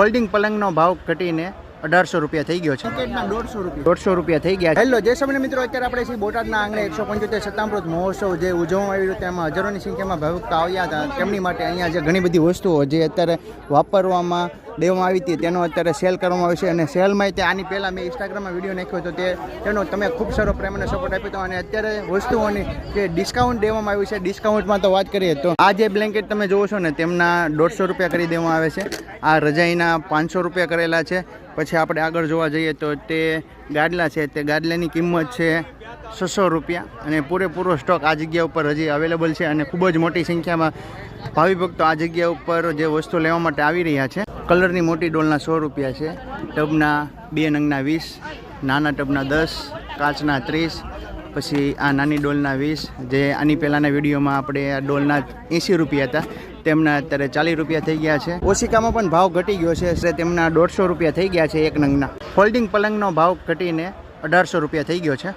Folding પલંગનો ભાવ ઘટીને અઢારસો રૂપિયા થઈ ગયો છે. દોઢસો રૂપિયા. દોઢસો રૂપિયા થઈ ગયા છે. હેલો જે સમય મિત્રો. અત્યારે આપણે છીએ બોટાદના આંગણે એકસો પંચોતેર સત્તામૃત મહોત્સવ જે ઉજવવામાં આવી રહ્યો તેમાં હજારોની સંખ્યામાં ભાવિકો આવ્યા હતા. તેમની માટે અહીંયા જે ઘણી બધી વસ્તુઓ જે અત્યારે વાપરવામાં દેવામાં આવી હતી, તેનો અત્યારે સેલ કરવામાં આવ્યો છે અને સેલમાં તે આની પહેલાં મેં ઇન્સ્ટાગ્રામમાં વીડિયો નાખ્યો હતો, તે તેનો તમે ખૂબ સારો પ્રેમ અને સપોર્ટ આપ્યો હતો અને અત્યારે વસ્તુઓની જે ડિસ્કાઉન્ટ દેવામાં આવ્યું છે ડિસ્કાઉન્ટમાં તો વાત કરીએ તો આ જે બ્લેન્કેટ તમે જોવો છો ને, તેમના દોઢસો રૂપિયા કરી દેવામાં આવે છે. આ રજાઈના પાંચસો રૂપિયા કરેલા છે. પછી આપણે આગળ જોવા જઈએ તો તે ગાડલા છે, તે ગાડલાની કિંમત છે છસો રૂપિયા અને પૂરેપૂરો સ્ટોક આ જગ્યા ઉપર હજી અવેલેબલ છે અને ખૂબ જ મોટી સંખ્યામાં ભાવિ ભક્તો આ જગ્યા ઉપર જે વસ્તુ લેવા માટે આવી રહ્યા છે. કલરની મોટી ડોલના સો રૂપિયા છે. ટબના બે નંગના વીસ, નાના ટબના દસ, કાચના ત્રીસ, પછી આ નાની ડોલના વીસ, જે આની પહેલાંના વિડીયોમાં આપણે આ ડોલના એંસી રૂપિયા હતા, તેમના અત્યારે ચાલીસ રૂપિયા થઈ ગયા છે. ઓશિકામાં પણ ભાવ ઘટી ગયો છે, એટલે તેમના દોઢસો રૂપિયા થઈ ગયા છે એક નંગના. ફોલ્ડિંગ પલંગનો ભાવ ઘટીને અઢારસો રૂપિયા થઈ ગયો છે.